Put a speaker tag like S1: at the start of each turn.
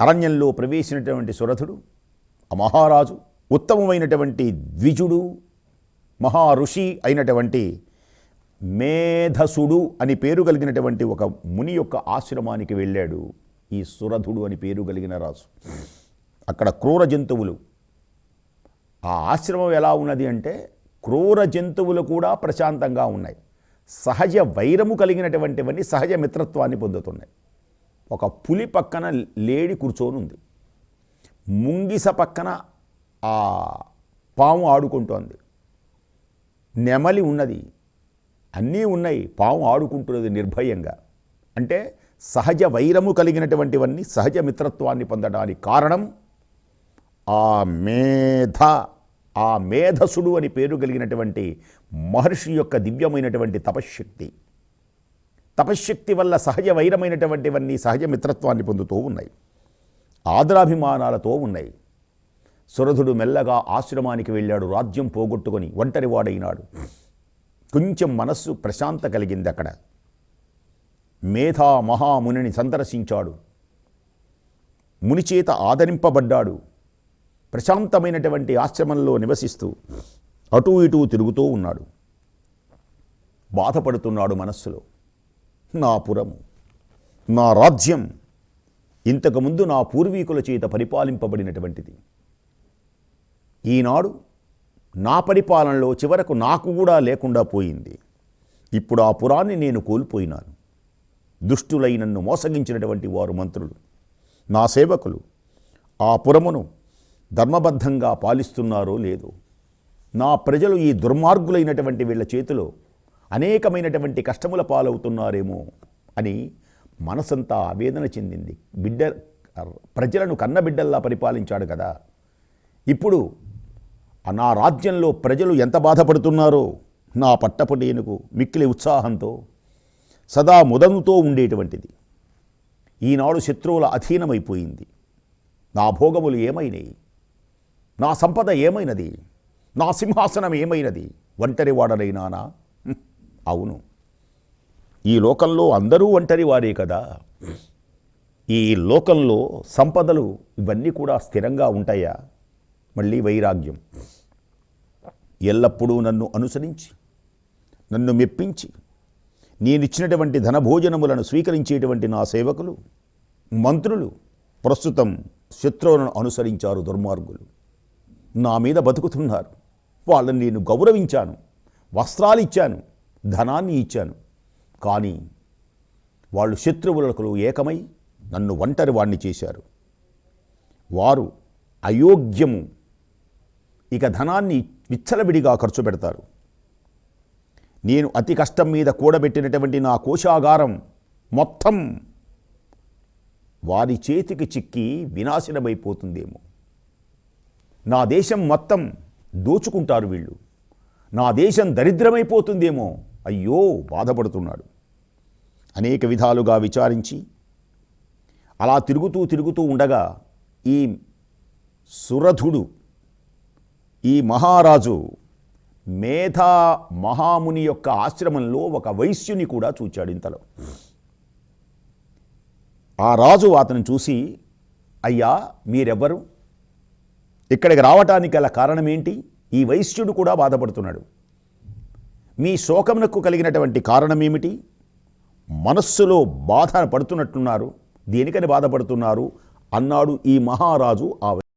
S1: అరణ్యంలో ప్రవేశించినటువంటి సురథుడు ఆ మహారాజు ఉత్తమమైనటువంటి ద్విజుడు మహా ఋషి అయినటువంటి మేధసుడు అని పేరు కలిగినటువంటి ఒక ముని యొక్క ఆశ్రమానికి వెళ్ళాడు ఈ సురధుడు అని పేరు కలిగిన రాజు. అక్కడ క్రూర జంతువులు. ఆ ఆశ్రమం ఎలా ఉన్నది అంటే క్రూర జంతువులు కూడా ప్రశాంతంగా ఉన్నాయి. సహజ వైరము కలిగినటువంటివన్నీ సహజ మిత్రత్వాన్ని పొందుతున్నాయి. ఒక పులి పక్కన లేడి కూర్చొని ఉంది. ముంగిస పక్కన ఆ పాము ఆడుకుంటోంది. నెమలి ఉన్నది. అన్నీ ఉన్నాయి. పాము ఆడుకుంటున్నది నిర్భయంగా. అంటే సహజ వైరము కలిగినటువంటివన్నీ సహజ మిత్రత్వాన్ని పొందడానికి కారణం ఆ మేధ ఆ మేధసుడు అని పేరు కలిగినటువంటి మహర్షి యొక్క దివ్యమైనటువంటి తపశ్శక్తి. తపశ్శక్తి వల్ల సహజ వైరమైనటువంటివన్నీ సహజ మిత్రత్వాన్ని పొందుతూ ఉన్నాయి. ఆదరాభిమానాలతో ఉన్నాయి. సురధుడు మెల్లగా ఆశ్రమానికి వెళ్ళాడు రాజ్యం పోగొట్టుకొని ఒంటరివాడైనాడు కొంచెం మనస్సు ప్రశాంత కలిగింది అక్కడ మేధా మహామునిని సందర్శించాడు. మునిచేత ఆదరింపబడ్డాడు. ప్రశాంతమైనటువంటి ఆశ్రమంలో నివసిస్తూ అటూ ఇటూ తిరుగుతూ ఉన్నాడు. బాధపడుతున్నాడు మనస్సులో. నా పురము నా రాజ్యం ఇంతకుముందు నా పూర్వీకుల చేత పరిపాలింపబడినటువంటిది. ఈనాడు నా పరిపాలనలో చివరకు నాకు కూడా లేకుండా పోయింది. ఇప్పుడు ఆ పురాన్ని నేను కోల్పోయినాను. దుష్టులై నన్ను మోసగించినటువంటి వారు మంత్రులు. నా సేవకులు ఆ పురమును ధర్మబద్ధంగా పాలిస్తున్నారో లేదో నా ప్రజలు ఈ దుర్మార్గులైనటువంటి వీళ్ళ చేతిలో అనేకమైనటువంటి కష్టముల పాలవుతున్నారేమో అని మనసంతా ఆవేదన చెందింది. బిడ్డ ప్రజలను కన్నబిడ్డల్లా పరిపాలించాడు కదా. ఇప్పుడు నా రాజ్యంలో ప్రజలు ఎంత బాధపడుతున్నారో నా పట్టపటేనుకు మిక్కిలి ఉత్సాహంతో సదా ముదముతో ఉండేటువంటిది. ఈనాడు శత్రువుల అధీనమైపోయింది. నా భోగములు ఏమైనాయి నా సంపద ఏమైనది? నా సింహాసనం ఏమైనది? ఒంటరి వాడనైనానా అవును. ఈ లోకంలో అందరూ ఒంటరి వారే కదా. ఈ లోకంలో సంపదలు ఇవన్నీ కూడా స్థిరంగా ఉంటాయా? మళ్ళీ వైరాగ్యం. ఎల్లప్పుడూ నన్ను అనుసరించి నన్ను మెప్పించి నేనిచ్చినటువంటి ధనభోజనములను స్వీకరించేటువంటి నా సేవకులు మంత్రులు ప్రస్తుతం శత్రువులను అనుసరించారు దుర్మార్గులు. నా మీద బతుకుతున్నారు. వాళ్ళని నేను గౌరవించాను వస్త్రాలు ఇచ్చాను ధనాన్ని ఇచ్చాను. కానీ వాళ్ళు శత్రువులకు ఏకమై నన్ను ఒంటరి వాణ్ణి చేశారు. వారు అయోగ్యము. ఇక ధనాన్ని విచ్చలవిడిగా ఖర్చు పెడతారు. నేను అతి కష్టం మీద కూడబెట్టినటువంటి నా కోశాగారం మొత్తం వారి చేతికి చిక్కి వినాశనమైపోతుందేమో. నా దేశం మొత్తం దోచుకుంటారు వీళ్ళు. నా దేశం దరిద్రమైపోతుందేమో. అయ్యో బాధపడుతున్నాడు. అనేక విధాలుగా విచారించి అలా తిరుగుతూ తిరుగుతూ ఉండగా ఈ సురధుడు ఈ మహారాజు మేధా మహాముని యొక్క ఆశ్రమంలో ఒక వైశ్యుని కూడా చూచాడు ఇంతలో. ఆ రాజు అతను చూసి అయ్యా మీరెవ్వరు? ఇక్కడికి రావటానికి గల కారణం ఏంటి ఈ వైశ్యుడు కూడా బాధపడుతున్నాడు. మీ శోకమునకు కలిగినటువంటి కారణం ఏమిటి మనస్సులో బాధ పడుతున్నట్లున్నారు దేనికని బాధపడుతున్నారు? అన్నాడు ఈ మహారాజు ఆ